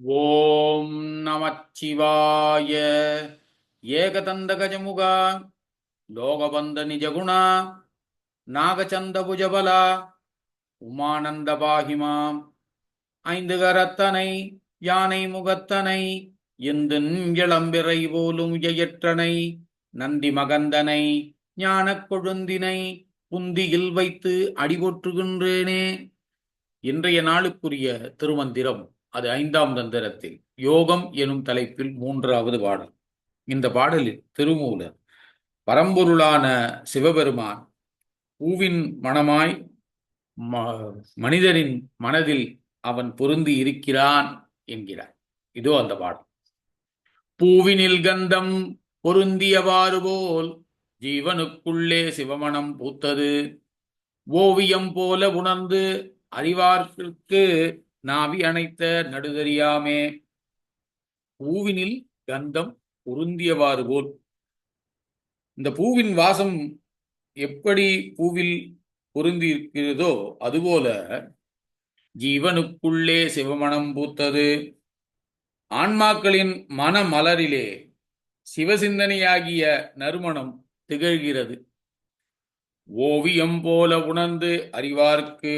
ஓம் நமச்சிவாய. ஏகதந்த கஜமுகா லோகபந்த நிஜகுணா நாகச்சந்த புஜபலா உமானந்த பாகிமாம் ஐந்து கரத்தனை யானை முகத்தனை எந்தின் இளம்பிறை போலும் ஜெயற்றனை நந்தி மகந்தனை ஞானக் கொழுந்தினை புந்தியில் வைத்து அடிபொற்றுகின்றேனே. இன்றைய நாளுக்குரிய திருமந்திரம் அது ஐந்தாம் தந்திரத்தில். யோகம் எனும் தலைப்பில் மூன்றாவது பாடல். இந்த பாடலில் திருமூலர் பரம்பொருளான சிவபெருமான் பூவின் மனமாய் மனிதரின் மனதில் அவன் பொருந்தி இருக்கிறான் என்கிறார். இதோ அந்த பாடல். பூவினில் கந்தம் பொருந்தியவாறு போல் ஜீவனுக்குள்ளே சிவமணம் பூத்தது. ஓவியம் போல உணர்ந்து அறிவார்க்கு நாவி அணைத்த நடுதறியாமே. பூவினில் கந்தம் உருந்தியவாறு போல். இந்த பூவின் வாசம் எப்படி பூவில் பொருந்தி இருக்கிறதோ அதுபோல ஜீவனுக்குள்ளே சிவமணம் பூத்தது. ஆன்மாக்களின் மன மலரிலே சிவசிந்தனையாகிய நறுமணம் திகழ்கிறது. ஓவியம் போல உணர்ந்து அறிவார்க்கு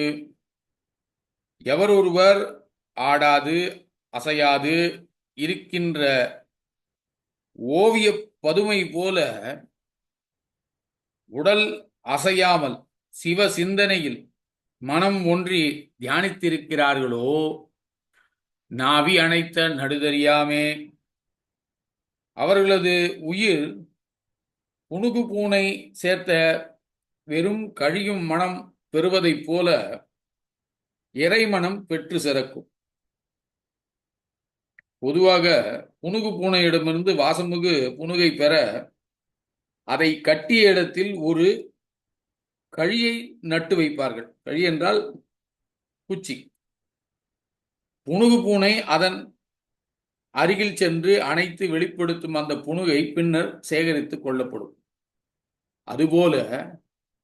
எவரொருவர் ஆடாது அசையாது இருக்கின்ற ஓவிய பதுமை போல உடல் அசையாமல் சிவ சிந்தனையில் மனம் ஒன்றி தியானித்திருக்கிறார்களோ? நாவி அணைத்த நடுதறியாமே. அவர்களது உயிர் புணுகு பூனை சேர்த்த வெறும் கழியும் மனம் பெறுவதைப் போல இறைமனம் பெற்று சிறக்கும். பொதுவாக புனுகு பூனையிடமிருந்து வாசமுகு புனுகை பெற அதை கட்டிய இடத்தில் ஒரு கழியை நட்டு வைப்பார்கள். கழி என்றால் குச்சி. புனுகு பூனை அதன் அருகில் சென்று அணைத்து வெளிப்படுத்தும் அந்த புனுகை பின்னர் சேகரித்து கொள்ளப்படும். அதுபோல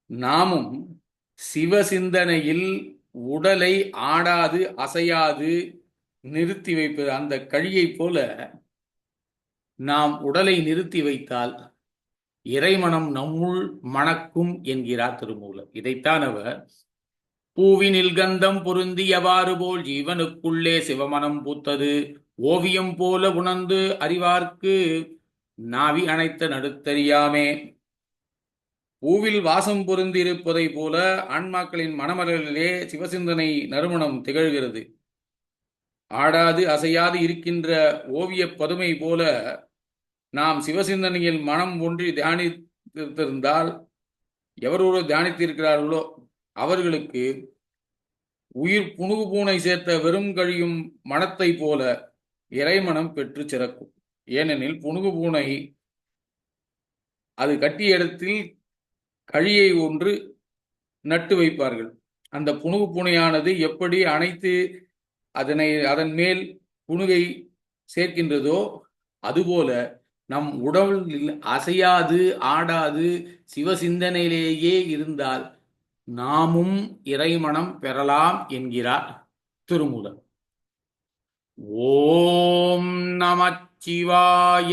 நாமும் சிவ சிந்தனையில் உடலை ஆடாது அசையாது நிறுத்தி வைப்பது அந்த கழியை போல நாம் உடலை நிறுத்தி வைத்தால் இறைமணம் நம்முள் மணக்கும் என்கிறார் திருமூலர். இதைத்தான் அவர் பூவினில் கந்தம் பொருந்தியவாறு போல் ஜீவனுக்குள்ளே சிவமனம் பூத்தது. ஓவியம் போல உணர்ந்து அறிவார்க்கு நாவி அணைத்த நடுத்தறியாமே. பூவில் வாசம் பொருந்திருப்பதைப் போல ஆன்மாக்களின் மனமலர்களிலே சிவசிந்தனை நறுமணம் திகழ்கிறது. ஆடாது அசையாது இருக்கின்ற ஓவிய பதுமை போல நாம் சிவசிந்தனையில் மனம் ஒன்றி தியானித்திருந்தால் எவரோடு தியானித்திருக்கிறார்களோ அவர்களுக்கு உயிர் புணுகு பூனை சேர்த்த வெறும் கழியும் மனத்தை போல இறைமனம் பெற்று சிறக்கும். ஏனெனில் புணுகு பூனை அது கட்டிய இடத்தில் கழியை ஒன்று நட்டு வைப்பார்கள். அந்த புணுகு புனையானது எப்படி அனைத்து அதனை அதன் மேல் புணுகை சேர்க்கின்றதோ அதுபோல நம் உடலில் அசையாது ஆடாது சிவசிந்தனையிலேயே இருந்தால் நாமும் இறைமணம் பெறலாம் என்கிறார் திருமுதல் ஓம் நமச்சிவாய